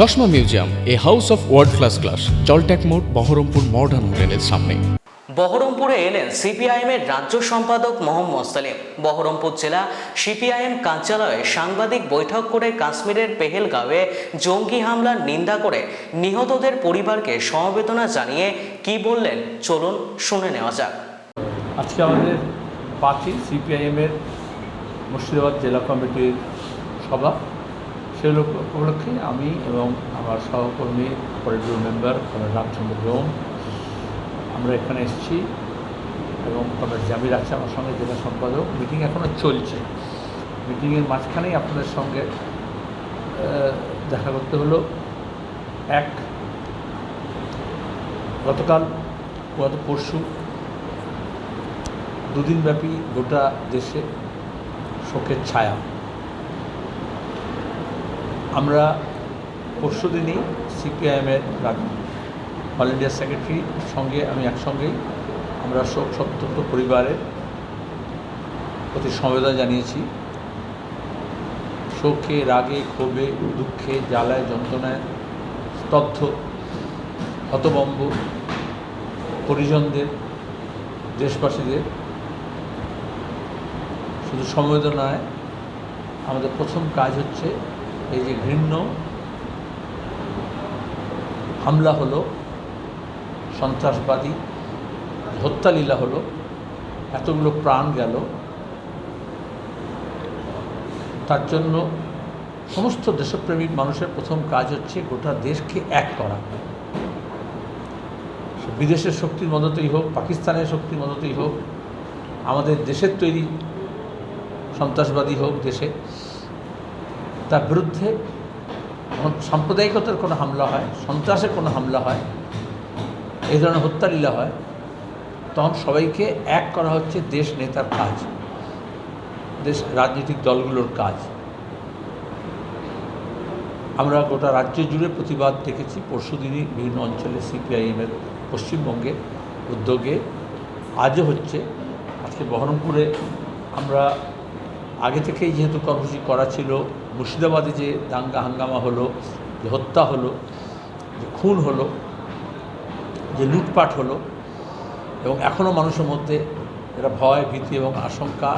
চশমা museum a house of world class class জলট্যাক মোড় Baharampur modern হোটেলের সামনে। বহরমপুরে এলেন সিপিআইএমের রাজ্য সম্পাদক মোহাম্মদ সালিম বহরমপুর জেলা সিপিআইএম কার্যালয়ে সাংবাদিক বৈঠক করে কাশ্মীরের পেহেলগাঁওয়ে জঙ্গি হামলার নিন্দা করে নিহতদের পরিবারকে সমবেদনা জানিয়ে কি বললেন চলুন শুনে নেওয়া যাক। আজকে আমাদের পার্টি সিপিআইএমের মুর্শিদাবাদ জেলা কমিটির সভা। সেই লোক উপলক্ষে আমি এবং আমার সহকর্মী পলিটিক্যাল মেম্বার কমরেড রামচন্দ্র জোন আমরা এখানে এসেছি এবং কমরেড জামির আছে আমার সঙ্গে জেলা সম্পাদক। মিটিং এখনও চলছে। মিটিংয়ের মাঝখানেই আপনাদের সঙ্গে দেখা করতে হলো। এক, গতকাল গত পরশু দুদিনব্যাপী গোটা দেশে শোকের ছায়া। আমরা পরশু দিনই সিপিআইএমের অল ইন্ডিয়া সেক্রেটারির সঙ্গে আমি একসঙ্গেই আমরা শোক সত্যন্ত পরিবারের প্রতি সমবেদনা জানিয়েছি। শোকে, রাগে, ক্ষোভে, দুঃখে, জ্বালায়, যন্ত্রণায় স্তব্ধ হতবম্ব পরিজনদের, দেশবাসীদের। শুধু সমবেদনায় আমাদের প্রথম কাজ হচ্ছে এই যে ঘৃণ্য হামলা হলো, সন্ত্রাসবাদী, হত্যালীলা হলো, এতগুলো প্রাণ গেল। তার জন্য সমস্ত দেশপ্রেমিক মানুষের প্রথম কাজ হচ্ছে গোটা দেশকে এক করা। বিদেশের শক্তির মদতেই হোক, পাকিস্তানের শক্তির মদতেই হোক, আমাদের দেশের তৈরি সন্ত্রাসবাদী হোক দেশে। তার বিরুদ্ধে সাম্প্রদায়িকতার কোনো হামলা হয়, সন্ত্রাসের কোনো হামলা হয়, এই ধরনের হত্যালীলা হয়, তখন সবাইকে এক করা হচ্ছে দেশ নেতার কাজ, দেশ রাজনৈতিক দলগুলোর কাজ। আমরা গোটা রাজ্য জুড়ে প্রতিবাদ দেখেছি। পরশুদিনই বিভিন্ন অঞ্চলে সিপিআইএমের পশ্চিমবঙ্গে উদ্যোগে আজও হচ্ছে। আজকে বহরমপুরে আমরা আগে থেকেই যেহেতু কর্মসূচি করা ছিল, মুর্শিদাবাদে যে দাঙ্গা হাঙ্গামা হলো, যে হত্যা হলো, যে খুন হলো, যে লুটপাট হলো, এবং এখনও মানুষের মধ্যে একটা ভয়, ভীতি এবং আশঙ্কা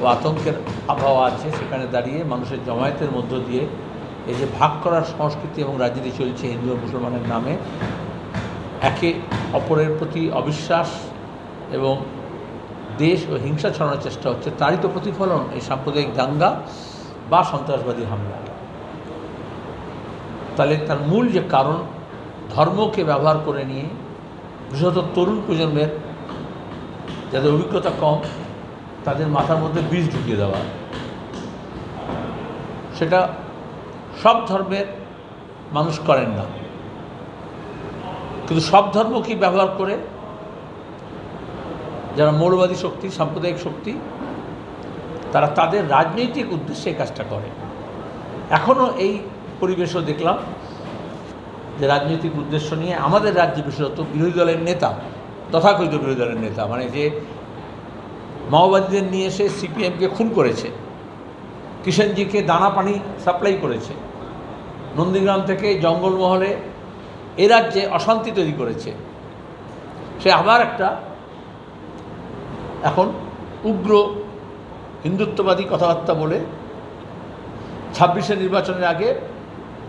ও আতঙ্কের আবহাওয়া আছে। সেখানে দাঁড়িয়ে মানুষের জমায়েতের মধ্য দিয়ে এই যে ভাগ করার সংস্কৃতি এবং রাজনীতি চলছে হিন্দু ও মুসলমানের নামে, একে অপরের প্রতি অবিশ্বাস এবং দেশ ও হিংসা ছড়ানোর চেষ্টা হচ্ছে তারই তো প্রতিফলন এই সাম্প্রদায়িক দাঙ্গা বা সন্ত্রাসবাদী হামলা। তাহলে তার মূল যে কারণ, ধর্মকে ব্যবহার করে নিয়ে বিশেষত তরুণ প্রজন্মের যাদের অভিজ্ঞতা কম, তাদের মাথার মধ্যে বীজ ঢুকিয়ে দেওয়া। সেটা সব ধর্মের মানুষ করেন না। কিন্তু সব ধর্মকেই ব্যবহার করে? যারা মৌলবাদী শক্তি, সাম্প্রদায়িক শক্তি, তারা তাদের রাজনৈতিক উদ্দেশ্যে কাজটা করে। এখনও এই পরিবেশও দেখলাম যে রাজনৈতিক উদ্দেশ্য নিয়ে আমাদের রাজ্যে বিশেষত বিরোধী দলের নেতা, তথাকথিত বিরোধী দলের নেতা মানে যে মাওবাদীদের নিয়ে এসে সিপিএমকে খুন করেছে, কিষেনজিকে দানা পানি সাপ্লাই করেছে, নন্দীগ্রাম থেকে জঙ্গলমহলে এ রাজ্যে অশান্তি তৈরি করেছে, সে আবার একটা এখন উগ্র হিন্দুত্ববাদী কথাবার্তা বলে ছাব্বিশে নির্বাচনের আগে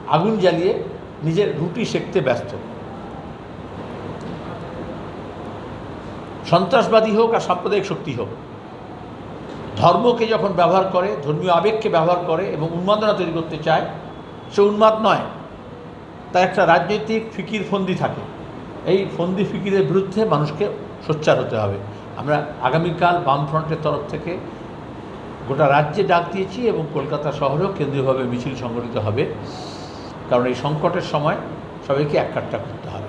আগুন জ্বালিয়ে নিজের রুটি সেঁকতে ব্যস্ত। সন্ত্রাসবাদী হোক আর সাম্প্রদায়িক শক্তি হোক, ধর্মকে যখন ব্যবহার করে, ধর্মীয় আবেগকে ব্যবহার করে এবং উন্মাদনা তৈরি করতে চায়, সে উন্মাদ নয়, তার একটা রাজনৈতিক ফিকির ফন্দি থাকে। এই ফন্দি ফিকিরের বিরুদ্ধে মানুষকে সোচ্চার হতে হবে। আমরা আগামীকাল বামফ্রন্টের তরফ থেকে গোটা রাজ্যে ডাক দিয়েছি এবং কলকাতা শহরেও কেন্দ্রীয়ভাবে মিছিল সংগঠিত হবে। কারণ এই সংকটের সময় সবাইকে এক করতে হবে।